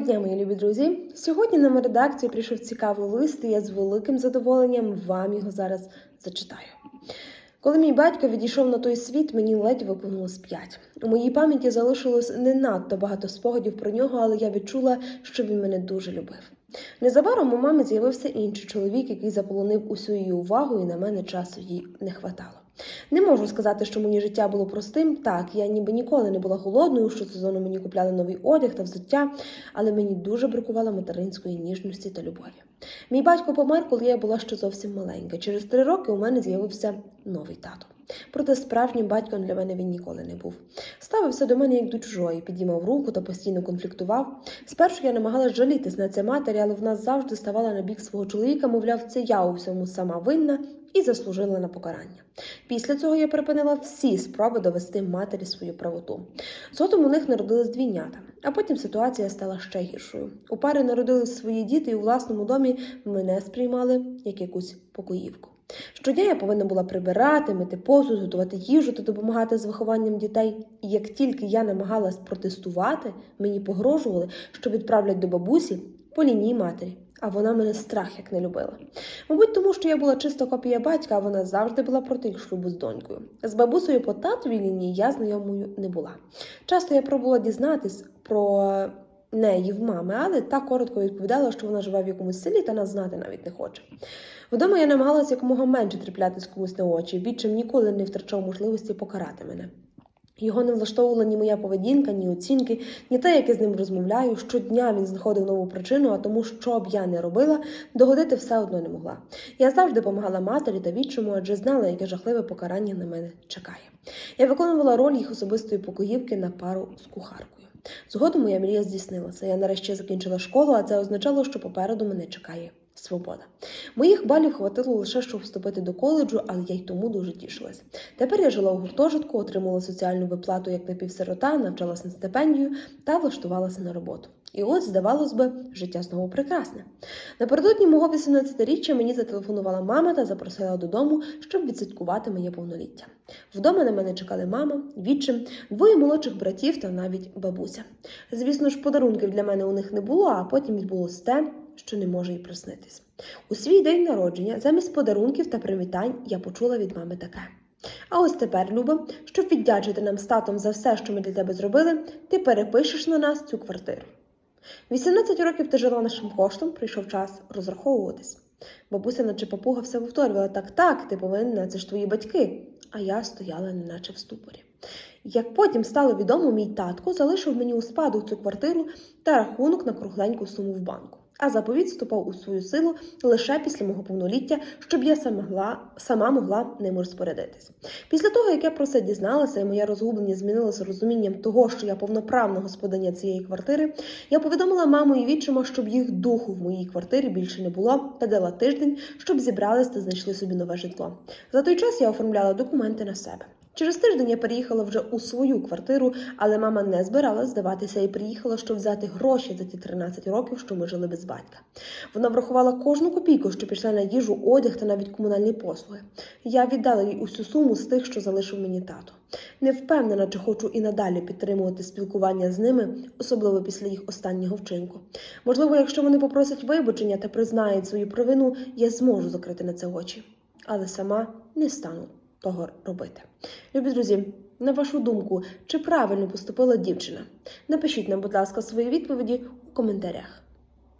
дня, мої любі друзі! Сьогодні на мою редакцію прийшов цікавий лист, і я з великим задоволенням вам його зараз зачитаю. Коли мій батько відійшов на той світ, мені ледь виповнилось п'ять. У моїй пам'яті залишилось не надто багато спогадів про нього, але я відчула, що він мене дуже любив. Незабаром у мами з'явився інший чоловік, який заполонив усю її увагу, і на мене часу їй не хватало. Не можу сказати, що мені життя було простим. Так, я ніби ніколи не була голодною, що сезону мені купляли новий одяг та взуття, але мені дуже бракувало материнської ніжності та любові. Мій батько помер, коли я була ще зовсім маленька. Через три роки у мене з'явився новий тато. Проте справжнім батьком для мене він ніколи не був. Ставився до мене як до чужої, підіймав руку та постійно конфліктував. Спершу я намагалась жалітись на це матері, але вона завжди ставала на бік свого чоловіка, мовляв, це я у всьому сама винна і заслужила на покарання. Після цього я припинила всі спроби довести матері свою правоту. Згодом у них народились двійнята, а потім ситуація стала ще гіршою. У пари народились свої діти, і у власному домі мене сприймали як якусь покоївку. Щодня я повинна була прибирати, мити посуд, готувати їжу та допомагати з вихованням дітей. І як тільки я намагалась протестувати, мені погрожували, що відправлять до бабусі по лінії матері. А вона мене страх як не любила. Мабуть, тому що я була чиста копія батька, а вона завжди була проти їх шлюбу з донькою. З бабусею по татовій лінії я знайомою не була. Часто я пробувала дізнатись про неї в мами, але так коротко відповідала, що вона живе в якомусь селі та нас знати навіть не хоче. Вдома я намагалася якомога менше траплятись комусь на очі, відчим ніколи не втрачав можливості покарати мене. Його не влаштовувала ні моя поведінка, ні оцінки, ні те, як я з ним розмовляю. Щодня він знаходив нову причину, а тому, що б я не робила, догодити все одно не могла. Я завжди допомагала матері та відчому, адже знала, яке жахливе покарання на мене чекає. Я виконувала роль їх особистої покоївки на пару з кухаркою. Згодом моя мрія здійснилася. Я нарешті закінчила школу, а це означало, що попереду мене чекає свобода. Моїх балів хватило лише, щоб вступити до коледжу, але я й тому дуже тішилась. Тепер я жила у гуртожитку, отримала соціальну виплату як напівсирота, навчалася на стипендію та влаштувалася на роботу. І ось, здавалось би, життя знову прекрасне. Напередодні мого 18-річчя мені зателефонувала мама та запросила додому, щоб відсвяткувати моє повноліття. Вдома на мене чекали мама, відчим, двоє молодших братів та навіть бабуся. Звісно ж, подарунків для мене у них не було, а потім відбулося те, що не може й приснитись. У свій день народження, замість подарунків та привітань, я почула від мами таке. А ось тепер, Люба, щоб віддячити нам з татом за все, що ми для тебе зробили, ти перепишеш на нас цю квартиру. 18 років ти жила нашим коштом, прийшов час розраховуватись. Бабуся, наче папуга, все повторювала так, так, ти повинна, це ж твої батьки. А я стояла, неначе в ступорі. Як потім стало відомо, мій татко залишив мені у спадок цю квартиру та рахунок на кругленьку суму в банку. А заповіт вступав у свою силу лише після мого повноліття, щоб я сама сама могла ним розпорядитись. Після того, як я про це дізналася, і моя розгубленість змінилася розумінням того, що я повноправна господиня цієї квартири, я повідомила маму і відчима, щоб їх духу в моїй квартирі більше не було, та дала тиждень, щоб зібрались та знайшли собі нове житло. За той час я оформляла документи на себе. Через тиждень я переїхала вже у свою квартиру, але мама не збиралась здаватися і приїхала, щоб взяти гроші за ті 13 років, що ми жили без батька. Вона врахувала кожну копійку, що пішла на їжу, одяг та навіть комунальні послуги. Я віддала їй усю суму з тих, що залишив мені тато. Не впевнена, чи хочу і надалі підтримувати спілкування з ними, особливо після їх останнього вчинку. Можливо, якщо вони попросять вибачення та признають свою провину, я зможу закрити на це очі, але сама не стану того робити. Любі друзі, на вашу думку, чи правильно поступила дівчина? Напишіть нам, будь ласка, свої відповіді у коментарях.